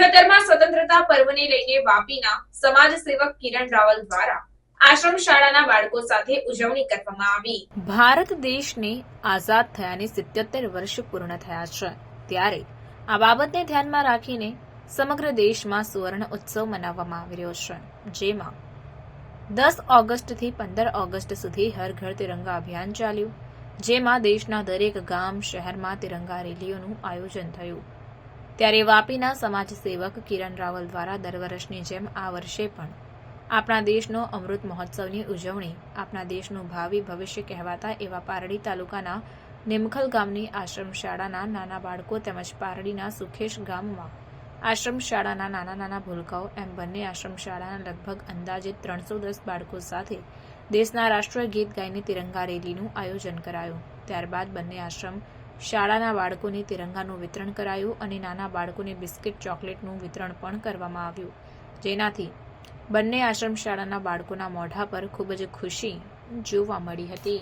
સિત્યોતેરમાં સ્વતંત્રતા પર્વને લઈને વાપીના સમાજ સેવક કિરણ રાવલ દ્વારા આશ્રમ શાળાના બાળકો સાથે ઉજવણી કરવામાં આવી. ભારત દેશને આઝાદ થયાને સિત્યોતેર વર્ષ પૂર્ણ થયા છે. ત્યારે આ બાબતને ધ્યાનમાં રાખીને સમગ્ર દેશમાં સુવર્ણ ઉત્સવ મનાવવામાં આવી રહ્યો છે. જેમાં દસ ઓગસ્ટથી પંદર ઓગસ્ટ સુધી હર ઘર તિરંગા અભિયાન ચાલ્યું. જેમાં દેશના દરેક ગામ, શહેરમાં તિરંગા રેલીઓનું આયોજન થયું. ત્યારે વાપીના સમાજ સેવક કિરણ રાવલ દ્વારા દર વર્ષની જેમ આ વર્ષે પણ આપણા દેશનો અમૃત મહોત્સવની ઉજવણી, આપણા દેશનું ભાવિ ભવિષ્ય કહેવાતા એવા પારડી તાલુકાના નિમખલ ગામની આશ્રમ શાળાના નાના બાળકો તેમજ પારડીના સુખેશ ગામમાં આશ્રમ શાળાના નાના નાના ભૂલકાઓ એમ બંને આશ્રમ શાળાના લગભગ અંદાજે ત્રણસો દસ બાળકો સાથે દેશના રાષ્ટ્રીય ગીત ગાઈને તિરંગા રેલીનું આયોજન કરાયું. ત્યારબાદ બંને આશ્રમ શાળાના બાળકોને તિરંગાનું વિતરણ કરાયું અને નાના બાળકોને બિસ્કિટ ચોકલેટનું વિતરણ પણ કરવામાં આવ્યું. જેનાથી બંને આશ્રમ શાળાના બાળકોના મોઢા પર ખૂબ જ ખુશી જોવા મળી હતી.